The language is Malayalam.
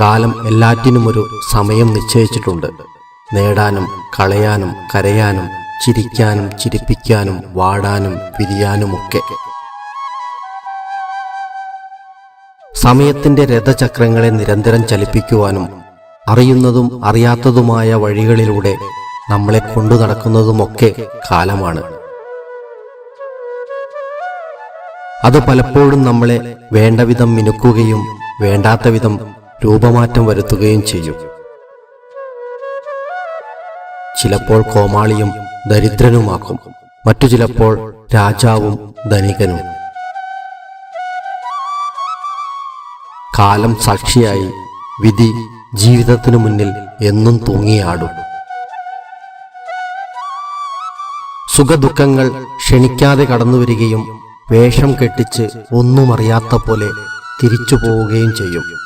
കാലം എല്ലാറ്റിനുമൊരു സമയം നിശ്ചയിച്ചിട്ടുണ്ട്. നേടാനും കളയാനും കരയാനും ചിരിക്കാനും ചിരിപ്പിക്കാനും വാടാനും പിരിയാനുമൊക്കെ. സമയത്തിന്റെ രഥചക്രങ്ങളെ നിരന്തരം ചലിപ്പിക്കുവാനും അറിയുന്നതും അറിയാത്തതുമായ വഴികളിലൂടെ നമ്മളെ കൊണ്ടു നടക്കുന്നതുമൊക്കെ കാലമാണ്. അത് പലപ്പോഴും നമ്മളെ വേണ്ടവിധം മിനുക്കുകയും വേണ്ടാത്ത വിധം രൂപമാറ്റം വരുത്തുകയും ചെയ്യും. ചിലപ്പോൾ കോമാളിയും ദരിദ്രനുമാക്കും മറ്റു ചിലപ്പോൾ രാജാവും ധനികനും. കാലം സാക്ഷിയായി വിധി ജീവിതത്തിനു മുന്നിൽ എന്നും തൂങ്ങിയാടും. സുഖദുഃഖങ്ങൾ ക്ഷണിക്കാതെ കടന്നുവരികയും വേഷം കെട്ടിച്ച് ഒന്നും അറിയാത്ത പോലെ തിരിച്ചു പോവുകയും ചെയ്യും.